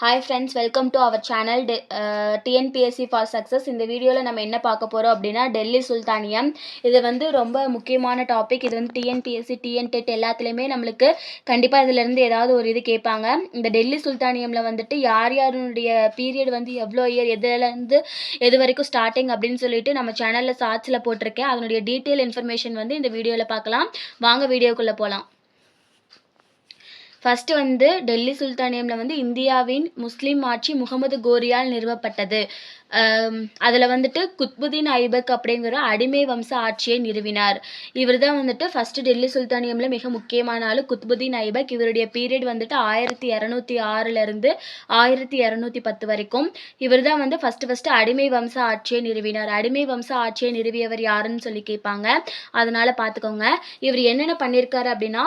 Hi friends welcome to our channel டெ TNPSC for success இந்த வீடியோவில் நம்ம என்ன பார்க்க போகிறோம் அப்படின்னா டெல்லி சுல்தானியம். இது வந்து ரொம்ப முக்கியமான டாபிக் இது வந்து டிஎன்பிஎஸ்சி டிஎன் டெட் எல்லாத்துலேயுமே நம்மளுக்கு கண்டிப்பாக இதிலேருந்து ஏதாவது ஒரு இது கேட்பாங்க. இந்த டெல்லி சுல்தானியமில் வந்துட்டு யார் யாருடைய பீரியட் வந்து எவ்வளோ இயர் எதுலேருந்து எது வரைக்கும் ஸ்டார்டிங் அப்படின்னு சொல்லிட்டு நம்ம சேனலில் ஷார்ட்ஸில் போட்டிருக்கேன். அதனுடைய டீட்டெயில் இன்ஃபர்மேஷன் வந்து இந்த வீடியோவில் பார்க்கலாம். வாங்க வீடியோக்குள்ளே போகலாம் ஃபர்ஸ்ட் வந்து டெல்லி சுல்தானியமில் வந்து இந்தியாவின் முஸ்லீம் ஆட்சி முகமது கோரியால் நிறுவப்பட்டது. அதில் வந்துட்டு குத்புதீன் ஐபக் அப்படிங்கிற அடிமை வம்ச ஆட்சியை நிறுவினார். இவர் தான் வந்துட்டு ஃபஸ்ட்டு டெல்லி சுல்தானியமில் மிக முக்கியமான ஆள். குத்புதீன் ஐபக் இவருடைய பீரியட் வந்துட்டு ஆயிரத்தி இரநூத்தி ஆறுலேருந்து ஆயிரத்தி இரநூத்தி பத்து வரைக்கும். இவர் தான் வந்து ஃபஸ்ட்டு ஃபஸ்ட்டு அடிமை வம்ச ஆட்சியை நிறுவினார். அடிமை வம்ச ஆட்சியை நிறுவியவர் யாருன்னு சொல்லி கேட்பாங்க. அதனால் பார்த்துக்கோங்க இவர் என்னென்ன பண்ணியிருக்காரு அப்படின்னா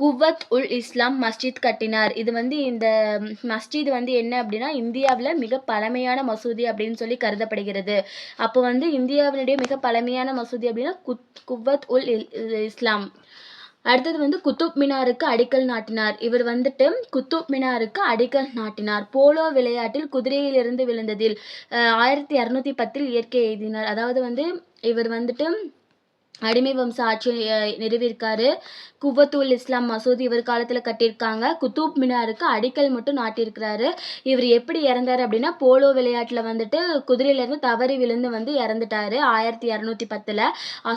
குவத் உல் இஸ்லாம் மஸ்ஜித் கட்டினார். இது வந்து இந்த மஸ்ஜித் வந்து என்ன அப்படின்னா இந்தியாவில் மிக பழமையான மசூதி அப்படின்னு சொல்லி கருதப்படுகிறது. அப்போ வந்து இந்தியாவினுடைய மிக பழமையான மசூதி அப்படின்னா குத் குவத் உல் இஸ்லாம். அடுத்தது வந்து குத்துப் மினாருக்கு அடிக்கல் நாட்டினார். இவர் வந்துட்டு குத்துப் மினாருக்கு அடிக்கல் நாட்டினார். போலோ விளையாட்டில் குதிரையிலிருந்து விழுந்ததில் ஆயிரத்தி இரநூத்தி பத்தில் இயற்கை எழுதினார். அதாவது வந்து இவர் வந்துட்டு அடிமை வம்ச ஆட்சியை நிறுவியிருக்காரு குவத்துல் இஸ்லாம் மசூதி இவர் காலத்தில் கட்டியிருக்காங்க. குத்தூப் மினாருக்கு அடிக்கல் மட்டும் நாட்டியிருக்கிறாரு. இவர் எப்படி இறந்தார் அப்படின்னா போலோ விளையாட்டில் வந்துட்டு குதிரையிலேருந்து தவறி விழுந்து வந்து இறந்துட்டாரு ஆயிரத்தி இரநூத்தி பத்தில்.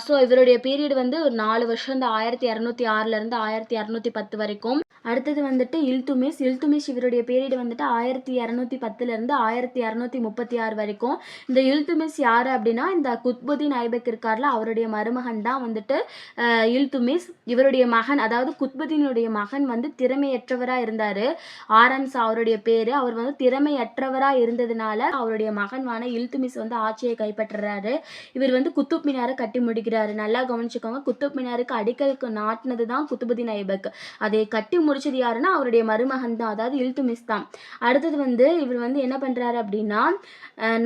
ஸோ இவருடைய பீரியட் வந்து ஒரு நாலு வருஷம் இந்த ஆயிரத்தி இரநூத்தி ஆறுலேருந்து ஆயிரத்தி இரநூத்தி பத்து வரைக்கும். அடுத்தது வந்துட்டு இல்துமிஸ் இல்துமிஸ் இவருடைய பீரியட் வந்துட்டு ஆயிரத்தி இரநூத்தி பத்துலேருந்து ஆயிரத்தி இரநூத்தி முப்பத்தி ஆறு வரைக்கும். இந்த இல்துமிஸ் யார் அப்படின்னா இந்த குத்புதீன் ஐபக் இருக்கார்ல அவருடைய மருமகன் தான் வந்துட்டு இல்துமிஸ். இவருடைய மகன் அதாவது குத்புதீனுடைய மகன் வந்து திறமையற்றவராக இருந்தார். ஆரம்ஸ் அவருடைய பேர். அவர் வந்து திறமையற்றவராக இருந்ததுனால அவருடைய மகன்வான இல்துமிஸ் வந்து ஆட்சியை கைப்பற்றுறாரு. இவர் வந்து குத்துப் மினாரை கட்டி முடிக்கிறாரு. நல்லா கவனிச்சுக்கோங்க குத்துப் மினாருக்கு அடிக்கலுக்கு நாட்டினது தான் குத்துபுதீன் ஐபக். அதை கட்டி முடிச்சது யாருன்னா அவருடைய மருமகன் தான் அதாவது இல்துமிஸ் தான். அடுத்தது வந்து இவர் வந்து என்ன பண்ணுறாரு அப்படின்னா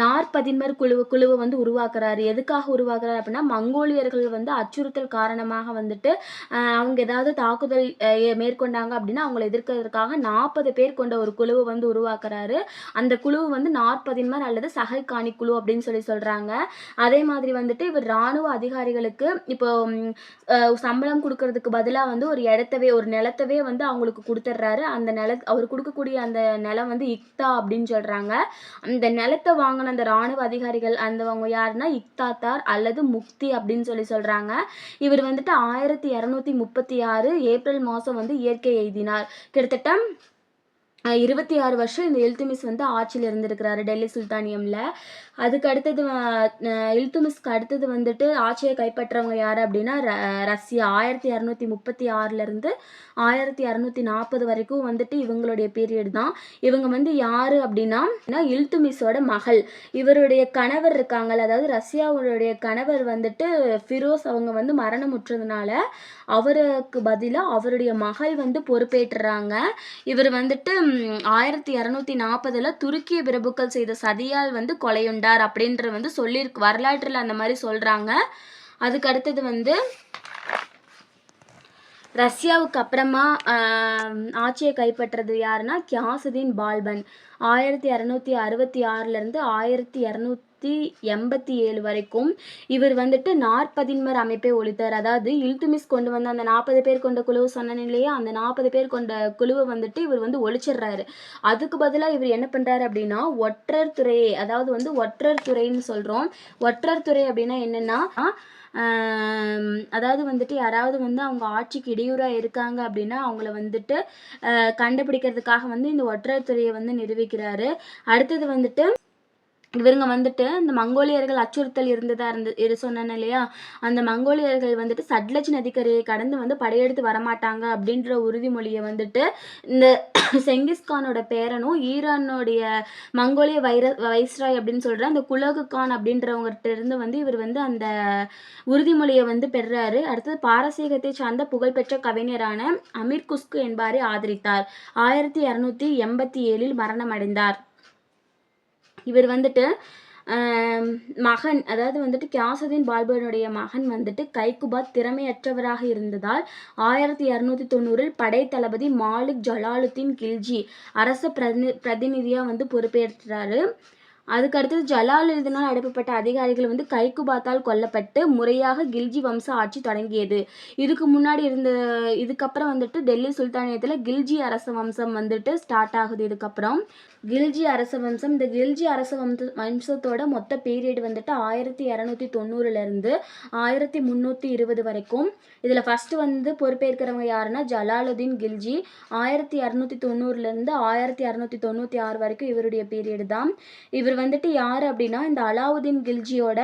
நாற்பதின்மர் குழு குழுவை வந்து உருவாக்குறாரு. எதுக்காக உருவாக்குறாரு அப்படின்னா மங்கோலியர்கள் வந்து அச்சுறுத்தல் காரணமாக வந்துட்டு அவங்க ஏதாவது தாக்குதல் மேற்கொண்டாங்க அப்படின்னா அவங்களை எதிர்க்கிறதுக்காக நாற்பது பேர் கொண்ட ஒரு குழுவை வந்து உருவாக்குறாரு. அந்த குழு வந்து நாற்பதின்மர் அல்லது சஹல்கானி குழு அப்படின்னு சொல்லி சொல்கிறாங்க அதே மாதிரி வந்துட்டு இவர் இராணுவ அதிகாரிகளுக்கு இப்போ சம்பளம் கொடுக்கறதுக்கு பதிலாக வந்து ஒரு இடத்தவே ஒரு நிலத்தவே வந்து அவங்களுக்கு கொடுத்துட்றாரு அந்த நில அவர் கொடுக்கக்கூடிய அந்த நிலம் வந்து இக்தா அப்படின்னு சொல்கிறாங்க அந்த நிலத்தை வாங்கின அந்த இராணுவ அதிகாரிகள் அந்தவங்க யாருன்னா இக்தாத்தார் அல்லது முக்தி அப்படின்னு சொல்லி சொல்கிறாங்க இவர் வந்துட்டு ஆயிரத்தி இரநூத்தி முப்பத்தி ஆறு ஏப்ரல் மாதம் வந்து இயற்கை எழுதினார். கிட்டத்தட்ட இருபத்தி ஆறு வருஷம் இந்த இல்துமிஸ் வந்து ஆட்சியில் இருந்திருக்கிறாரு டெல்லி சுல்தானியமில். அதுக்கு அடுத்தது இல்துமிஸ்க்கு அடுத்தது வந்துட்டு ஆட்சியை கைப்பற்றவங்க யார் அப்படின்னா ரஷ்யா. ஆயிரத்தி இரநூத்தி முப்பத்தி ஆறுலேருந்து ஆயிரத்தி இரநூத்தி நாற்பது வரைக்கும் வந்துட்டு இவங்களுடைய பீரியட் தான். இவங்க வந்து யார் அப்படின்னா இல்துமிஸோட மகள். இவருடைய கணவர் இருக்காங்கல்ல அதாவது ரஷ்யாவுடைய கணவர் வந்துட்டு ஃபிரோஸ் அவங்க வந்து மரணமுற்றதுனால அவருக்கு பதிலாக அவருடைய மகள் வந்து பொறுப்பேற்றுறாங்க. இவர் வந்துட்டு ஆயிரத்தி இரநூத்தி நாற்பதில் துருக்கிய பிரபுக்கள் செய்த சதியால் வந்து கொலையுண்டார் அப்படின்ற வந்து சொல்லியிருக்கு வரலாற்றில் அந்த மாதிரி சொல்கிறாங்க அதுக்கு அடுத்தது வந்து ரஷ்யாவுக்கு அப்புறமா ஆட்சியை கைப்பற்றது யாருன்னா கியாசுதீன் பால்பன். ஆயிரத்தி இரநூத்தி அறுபத்தி ஆறுலேருந்து ஆயிரத்தி ஆயிரத்தி எண்பத்தி ஏழு வரைக்கும். இவர் வந்துட்டு நாற்பதின்மர் அமைப்பை ஒழித்தார். அதாவது இல்துமிஸ் கொண்டு வந்த அந்த நாற்பது பேர் கொண்ட குழுவை சொன்னேன் இல்லையா அந்த நாற்பது பேர் கொண்ட குழுவை வந்துட்டு இவர் வந்து ஒழிச்சிடுறாரு. அதுக்கு பதிலாக இவர் என்ன பண்ணுறாரு அப்படின்னா ஒற்றர் துறையை அதாவது வந்து ஒற்றர் துறைன்னு சொல்கிறோம் ஒற்றர் துறை அப்படின்னா என்னென்னா அதாவது வந்துட்டு யாராவது வந்து அவங்க ஆட்சிக்கு இடையூறாக இருக்காங்க அப்படின்னா அவங்கள வந்துட்டு கண்டுபிடிக்கிறதுக்காக வந்து இந்த ஒற்றர் துறையை வந்து நிரூபிக்கிறாரு. அடுத்தது வந்துட்டு இவருங்க வந்துட்டு இந்த மங்கோலியர்கள் அச்சுறுத்தல் இருந்ததா இருந்து இது சொன்னேன் இல்லையா? அந்த மங்கோலியர்கள் வந்துட்டு சட்லஜ் நதிக்கரையை கடந்து வந்து படையெடுத்து வரமாட்டாங்க அப்படின்ற உறுதிமொழியை வந்துட்டு இந்த செங்கிஸ்கானோட பேரனும் ஈரானுடைய மங்கோலிய வைர வைஸ்ராய் அப்படின்னு சொல்கிற அந்த குலகு கான் அப்படின்றவங்ககிட்ட இருந்து வந்து இவர் வந்து அந்த உறுதிமொழியை வந்து பெறாரு. அடுத்தது பாரசீகத்தை சார்ந்த புகழ்பெற்ற கவிஞரான அமீர் குஸ்கு என்பாரை ஆதரித்தார். ஆயிரத்தி இரநூத்தி எண்பத்தி ஏழில் மரணம் அடைந்தார் இவர் வந்துட்டு மகன் அதாவது வந்துட்டு கியாசுதீன் பால்பனுடைய மகன் வந்துட்டு கைகுபாத் திறமையற்றவராக இருந்ததால் ஆயிரத்தி இரநூத்தி தொண்ணூறில் படை தளபதி மாலிக் ஜலாலுத்தீன் கில்ஜி அரச பிரதி பிரதிநிதியாக வந்து பொறுப்பேற்றாரு. அதுக்கு அடுத்தது எழுதினால் அடைப்பப்பட்ட அதிகாரிகள் வந்து கைக்குபாத்தால் கொல்லப்பட்டு முறையாக கில்ஜி வம்ச ஆட்சி தொடங்கியது. இதுக்கு முன்னாடி இருந்த இதுக்கப்புறம் வந்துட்டு டெல்லி சுல்தானியத்தில் கில்ஜி அரச வம்சம் வந்துட்டு ஸ்டார்ட் ஆகுது இதுக்கப்புறம். கில்ஜி அரச வம்சம் இந்த கில்ஜி அரச வம்ச வம்சத்தோட மொத்த பீரியட் வந்துட்டு ஆயிரத்தி இரநூத்தி தொண்ணூறுலேருந்து ஆயிரத்தி முந்நூற்றி இருபது வரைக்கும். இதில் ஃபஸ்ட்டு வந்து பொறுப்பேற்கிறவங்க யாருன்னா ஜலாலுதீன் கில்ஜி. ஆயிரத்தி இரநூத்தி தொண்ணூறுலேருந்து ஆயிரத்தி இரநூத்தி தொண்ணூற்றி ஆறு வரைக்கும் இவருடைய பீரியட் தான். இவர் வந்துட்டு யார் அப்படின்னா இந்த அலாவுதீன் கில்ஜியோட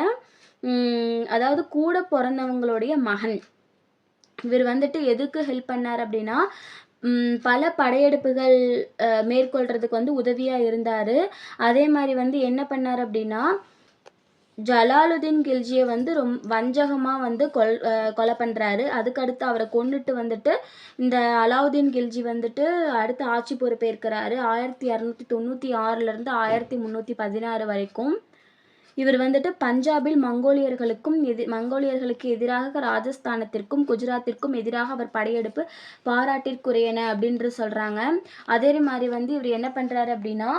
அதாவது கூட பிறந்தவங்களுடைய மகன். இவர் வந்துட்டு எதுக்கு ஹெல்ப் பண்ணார் அப்படின்னா பல படையெடுப்புகள் மேற்கொள்கிறதுக்கு மேற்கொள்றதுக்கு வந்து உதவியாக இருந்தார். அதே மாதிரி வந்து என்ன பண்ணார் அப்படின்னா ஜலாலுதீன் கில்ஜியை வந்து ரொம் வஞ்சகமாக வந்து கொல் கொலை பண்ணுறாரு அதுக்கடுத்து அவரை கொண்டுட்டு வந்துட்டு இந்த அலாவுதீன் கில்ஜி வந்துட்டு அடுத்து ஆட்சி பொறுப்பேற்கிறாரு. ஆயிரத்தி இரநூத்தி தொண்ணூற்றி ஆறுலேருந்து ஆயிரத்தி முந்நூற்றி பதினாறு வரைக்கும். இவர் வந்துட்டு பஞ்சாபில் மங்கோலியர்களுக்கும் எதி மங்கோலியர்களுக்கு எதிராக ராஜஸ்தானத்திற்கும் குஜராத்திற்கும் எதிராக அவர் படையெடுப்பு பாராட்டிற்குரியன அப்படின்று சொல்கிறாங்க அதே மாதிரி வந்து இவர் என்ன பண்ணுறாரு அப்படின்னா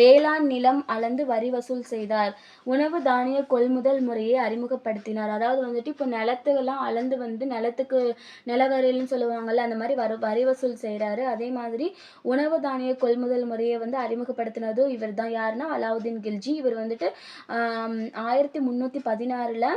வேளாண் நிலம் அளந்து வரி வசூல் செய்தார். உணவு தானிய கொள்முதல் முறையை அறிமுகப்படுத்தினார். அதாவது வந்துட்டு இப்போ நிலத்துக்கெல்லாம் அளந்து வந்து நிலத்துக்கு நிலவரையில்னு சொல்லுவாங்கல்ல அந்த மாதிரி வரி வரி வசூல் செய்கிறாரு அதே மாதிரி உணவு தானிய கொள்முதல் முறையை வந்து அறிமுகப்படுத்தினதும் இவர் தான் யாருன்னா அலாவுதீன் கில்ஜி. இவர் வந்துட்டு ஆயிரத்தி முந்நூற்றி பதினாறில்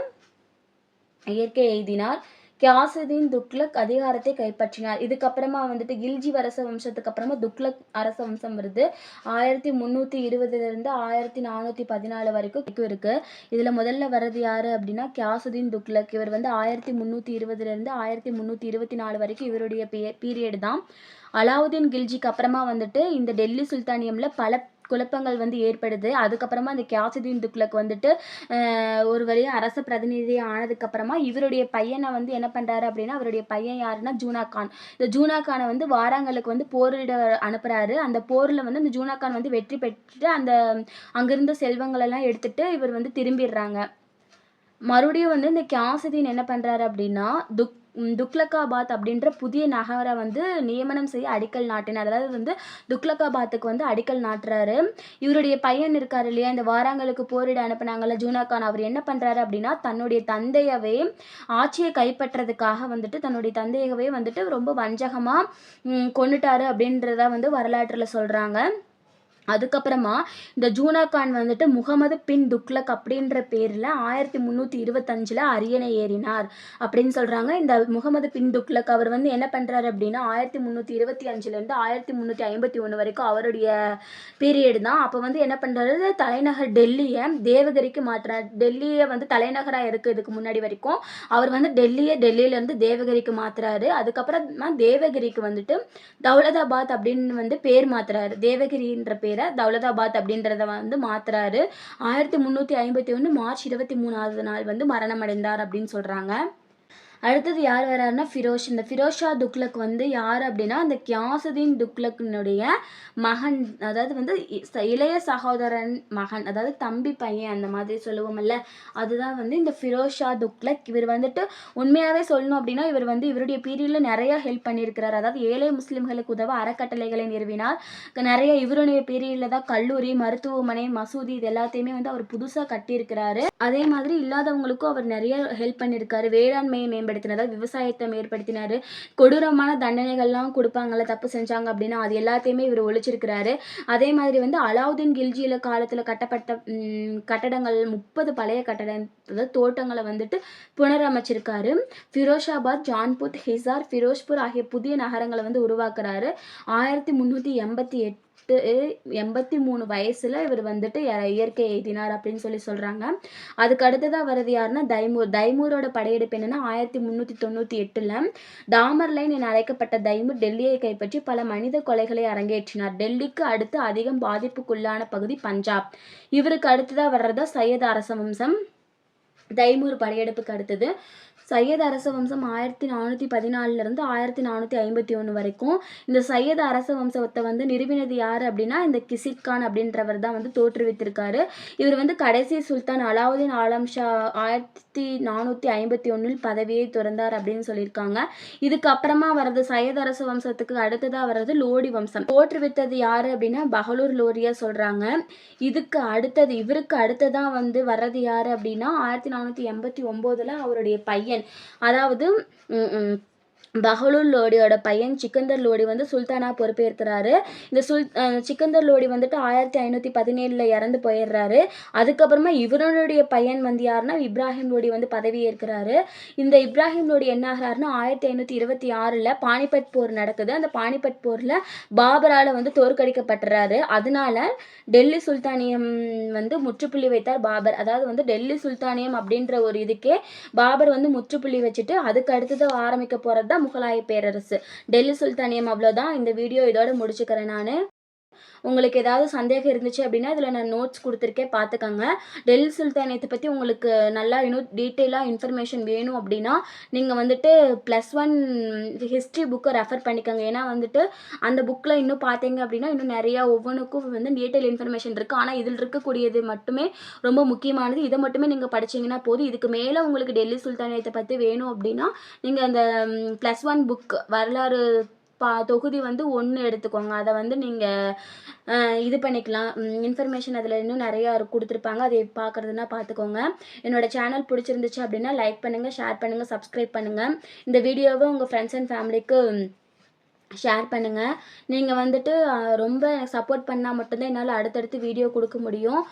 இயற்கை எய்தினார் கியாசுதீன் துக்லக் அதிகாரத்தை கைப்பற்றினார். இதுக்கப்புறமா வந்துட்டு கில்ஜி அரச வம்சத்துக்கு அப்புறமா துக்லக் அரச வம்சம் வருது. ஆயிரத்தி முந்நூற்றி இருபதுலேருந்து ஆயிரத்தி நானூற்றி பதினாலு வரைக்கும் இருக்கு இதில் முதல்ல வர்றது யாரு அப்படின்னா கியாசுதீன் துக்லக் இவர் வந்து ஆயிரத்தி முந்நூற்றி இருபதுலேருந்து ஆயிரத்தி முந்நூற்றி இருபத்தி நாலு வரைக்கும் இவருடைய பீரியட் தான். அலாவுதீன் கில்ஜிக்கு அப்புறமா வந்துட்டு இந்த டெல்லி சுல்தானியம்ல பல குழப்பங்கள் வந்து ஏற்படுது. அதுக்கப்புறமா இந்த கியாசுதீன் துக்ளக் வந்துட்டு ஒரு வழியாக அரச பிரதிநிதி ஆனதுக்கப்புறமா இவருடைய பையனை வந்து என்ன பண்ணுறாரு அப்படின்னா அவருடைய பையன் யாருன்னா ஜூனா கான். இந்த ஜூனா கானை வந்து வாராங்களுக்கு வந்து போரிட அனுப்புகிறாரு அந்த போரில் வந்து அந்த ஜூனா கான் வந்து வெற்றி பெற்றுட்டு அந்த அங்கிருந்த செல்வங்களெல்லாம் எடுத்துகிட்டு எடுத்துட்டு இவர் வந்து திரும்பிடுறாங்க. மறுபடியும் வந்து இந்த கியாசுதீன் என்ன பண்ணுறாரு அப்படின்னா துக் துக்லக்காபாத் அப்படின்ற புதிய நகரை வந்து நியமனம் செய்ய அடிக்கல் நாட்டினார். அதாவது வந்து துக்லக்காபாத்துக்கு வந்து அடிக்கல் நாட்டுறாரு. இவருடைய பையன் இருக்கார் இல்லையா? இந்த வாராங்களுக்கு போரிட அனுப்பினாங்கல்ல ஜூனா கான். அவர் என்ன பண்ணுறாரு அப்படின்னா தன்னுடைய தந்தையவே ஆட்சியை கைப்பற்றதுக்காக வந்துட்டு தன்னுடைய தந்தையவே வந்துட்டு ரொம்ப வஞ்சகமாக கொண்டுட்டாரு அப்படின்றத வந்து வரலாற்றில் சொல்கிறாங்க அதுக்கப்புறமா இந்த ஜூனா கான் வந்துட்டு முகமது பின் துக்லக் அப்படின்ற பேரில் ஆயிரத்தி முந்நூற்றி இருபத்தஞ்சில் அரியணை ஏறினார் அப்படின்னு சொல்கிறாங்க இந்த முகமது பின் துக்லக் அவர் வந்து என்ன பண்ணுறாரு அப்படின்னா ஆயிரத்தி முந்நூற்றி இருபத்தி அஞ்சுலேருந்து ஆயிரத்தி முந்நூற்றி ஐம்பத்தி ஒன்று வரைக்கும் அவருடைய பீரியட் தான். அப்போ வந்து என்ன பண்ணுறாரு தலைநகர் டெல்லியை தேவகிரிக்கு மாற்றுறார் டெல்லியை வந்து தலைநகராக இருக்குது இதுக்கு முன்னாடி வரைக்கும் அவர் வந்து டெல்லியை டெல்லியிலேருந்து தேவகிரிக்கு மாற்றுறாரு அதுக்கப்புறமா தேவகிரிக்கு வந்துட்டு தௌலதாபாத் அப்படின்னு வந்து பேர் மாற்றுறாரு தேவகிரின்ற பேர் தௌலதாபாத் அப்படின்றத வந்து மாத்துறாரு. ஆயிரத்தி முந்நூற்றி ஐம்பத்தி ஒன்று மார்ச் இருபத்தி மூணாவது நாள் வந்து மரணம் அடைந்தார் அப்படின்னு சொல்கிறாங்க அடுத்தது யார் வராருன்னா ஃபிரோஷ் இந்த ஃபிரோஸ் ஷா துக்ளக் வந்து யார் அப்படின்னா அந்த கியாசுதீன் துக்ளக்கினுடைய மகன் அதாவது வந்து இ- ச- இளைய சகோதரன் மகன் அதாவது தம்பி பையன் அந்த மாதிரி சொல்லுவோம்ல அதுதான் வந்து இந்த ஃபிரோஷா ஷா துக்ளக். இவர் வந்துட்டு உண்மையாகவே சொல்லணும் அப்படின்னா இவர் வந்து இவருடைய பீரியடில் நிறைய ஹெல்ப் பண்ணியிருக்கிறார். அதாவது ஏழை முஸ்லிம்களுக்கு உதவ அறக்கட்டளைகளை நிறுவினார் நிறைய இவருடைய பீரியடில் தான் கல்லூரி மருத்துவமனை மசூதி இது எல்லாத்தையுமே வந்து அவர் புதுசாக கட்டியிருக்கிறாரு. அதே மாதிரி இல்லாதவங்களுக்கும் அவர் நிறைய ஹெல்ப் பண்ணியிருக்காரு. வேளாண்மையை மேம்படுத்தினார். விவசாயத்தை மேம்படுத்தினாரு கொடூரமான தண்டனைகள்லாம் கொடுப்பாங்கல்ல தப்பு செஞ்சாங்க அப்படின்னா அது எல்லாத்தையுமே இவர் ஒழிச்சிருக்கிறாரு. அதே மாதிரி வந்து அலாவுதீன் கில்ஜியில் காலத்தில் கட்டப்பட்ட கட்டடங்கள் முப்பது பழைய கட்டட தோட்டங்களை வந்துட்டு புனரமைச்சிருக்காரு. ஃபிரோஷாபாத் ஜான்புத் ஹிசார் ஃபிரோஸ்பூர் ஆகிய புதிய நகரங்களை வந்து உருவாக்குறாரு. ஆயிரத்தி முந்நூற்றி எண்பத்தி எட்டு எட்டு எண்பத்தி மூணு வயசுல இவர் வந்துட்டு இயற்கை எய்தினார் அப்படின்னு சொல்லி சொல்றாங்க. அதுக்கு அடுத்ததா வர்றது யாருன்னா தைமூர். தைமூரோட படையெடுப்பு என்னன்னா ஆயிரத்தி முந்நூற்றி தொண்ணூற்றி எட்டுல தாமர் லைன் என அழைக்கப்பட்ட தைமூர் டெல்லியை கைப்பற்றி பல மனித கொலைகளை அரங்கேற்றினார். டெல்லிக்கு அடுத்து அதிகம் பாதிப்புக்குள்ளான பகுதி பஞ்சாப். இவருக்கு அடுத்ததா வர்றதா சையத் அரச வம்சம். தைமூர் படையெடுப்புக்கு அடுத்தது சையத் அரச வம்சம் ஆயிரத்தி நானூற்றி பதினாலிருந்து ஆயிரத்தி நானூற்றி ஐம்பத்தி ஒன்று வரைக்கும் இந்த சையத் அரச வம்சத்தை வந்து நிறுவினது யார் அப்படின்னா இந்த கிசித் கான் அப்படின்றவர் தான் வந்து தோற்றுவித்திருக்காரு. இவர் வந்து கடைசி சுல்தான் அலாவுதீன் ஆலம் ஷா ஆயிரத்தி நானூற்றி ஐம்பத்தி ஒன்றில் பதவியை துறந்தார் அப்படின்னு சொல்லியிருக்காங்க. இதுக்கப்புறமா வர்றது சையத் அரச வம்சத்துக்கு அடுத்ததாக வர்றது லோடி வம்சம். தோற்றுவித்தது யார் அப்படின்னா பகலூர் லோரியா சொல்கிறாங்க இதுக்கு அடுத்தது இவருக்கு அடுத்ததாக வந்து வர்றது யார் அப்படின்னா ஆயிரத்தி நானூற்றி எண்பத்தி ஒம்போதில் அவருடைய பையன். அதாவது பஹலூர் லோடியோட பையன் சிக்கந்தர் லோடி வந்து சுல்தானா பொறுப்பேற்கிறாரு இந்த சுல் சிக்கந்தர் லோடி வந்துட்டு ஆயிரத்தி ஐநூற்றி பதினேழில் இறந்து போயிடுறாரு. அதுக்கப்புறமா இவருடைய பையன் வந்து யாருன்னா இப்ராஹிம் லோடி வந்து பதவி ஏற்கிறாரு. இந்த இப்ராஹிம் லோடி என்ன ஆகிறாருன்னா ஆயிரத்தி ஐநூற்றி இருபத்தி ஆறில் பானிபட் போர் நடக்குது. அந்த பானிபட் போரில் பாபரால் வந்து தோற்கடிக்கப்பட்டுறாரு. அதனால டெல்லி சுல்தானியம் வந்து முற்றுப்புள்ளி வைத்தார் பாபர். அதாவது வந்து டெல்லி சுல்தானியம் அப்படின்ற ஒரு இதுக்கே பாபர் வந்து முற்றுப்புள்ளி வச்சுட்டு அதுக்கு அடுத்தது ஆரம்பிக்க போகிறது தான் முகலாய பேரரசு. டெல்லி சுல்தானியம் அவ்வளோதான் இந்த வீடியோ இதோட முடிச்சுக்கிறேன் நான். உங்களுக்கு ஏதாவது சந்தேகம் இருந்துச்சு அப்படின்னா இதில் நான் நோட்ஸ் கொடுத்துருக்கேன் பார்த்துக்கோங்க. டெல்லி சுல்தானியத்தை பற்றி உங்களுக்கு நல்லா இன்னும் டீட்டெயிலாக இன்ஃபர்மேஷன் வேணும் அப்படின்னா நீங்கள் வந்துட்டு ப்ளஸ் ஒன் ஹிஸ்ட்ரி புக்கை ரெஃபர் பண்ணிக்கோங்க. ஏன்னா வந்துட்டு அந்த புக்கில் இன்னும் பார்த்தீங்க அப்படின்னா இன்னும் நிறையா ஒவ்வொன்றுக்கும் வந்து டீட்டெயில் இன்ஃபர்மேஷன் இருக்குது ஆனால் இதில் இருக்கக்கூடியது மட்டுமே ரொம்ப முக்கியமானது. இதை மட்டுமே நீங்கள் படிச்சீங்கன்னா போதும். இதுக்கு மேலே உங்களுக்கு டெல்லி சுல்தானியத்தை பற்றி வேணும் அப்படின்னா நீங்கள் அந்த ப்ளஸ் ஒன் புக் வரலாறு பா தொகுதி வந்து ஒன்று எடுத்துக்கோங்க. அதை வந்து நீங்கள் இது பண்ணிக்கலாம். இன்ஃபர்மேஷன் அதில் இன்னும் நிறையா கொடுத்துருப்பாங்க. அதை பார்க்குறதுனா பார்த்துக்கோங்க என்னோட சேனல் பிடிச்சிருந்துச்சு அப்படின்னா லைக் பண்ணுங்கள் ஷேர் பண்ணுங்கள் சப்ஸ்கிரைப் பண்ணுங்கள் இந்த வீடியோவை உங்கள் ஃப்ரெண்ட்ஸ் அண்ட் ஃபேமிலிக்கு ஷேர் பண்ணுங்கள் நீங்கள் வந்துட்டு ரொம்ப எனக்கு சப்போர்ட் பண்ணால் மட்டும்தான் என்னால் அடுத்தடுத்து வீடியோ கொடுக்க முடியும்.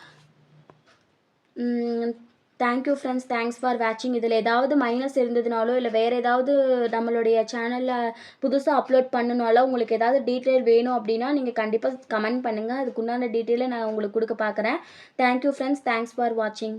தேங்க்யூ ஃப்ரெண்ட்ஸ் தேங்க்ஸ் ஃபார் வாட்சிங் இதில் ஏதாவது மைனஸ் இருந்ததுனாலோ இல்லை வேறு ஏதாவது நம்மளுடைய சேனலில் புதுசாக அப்லோட் பண்ணணுனாலோ உங்களுக்கு ஏதாவது டீட்டெயில் வேணும் அப்படின்னா நீங்கள் கண்டிப்பாக கமெண்ட் பண்ணுங்கள் அதுக்குண்டான டீட்டெயிலை நான் உங்களுக்கு கொடுக்க பார்க்குறேன் தேங்க்யூ ஃப்ரெண்ட்ஸ் தேங்க்ஸ் ஃபார் வாட்சிங்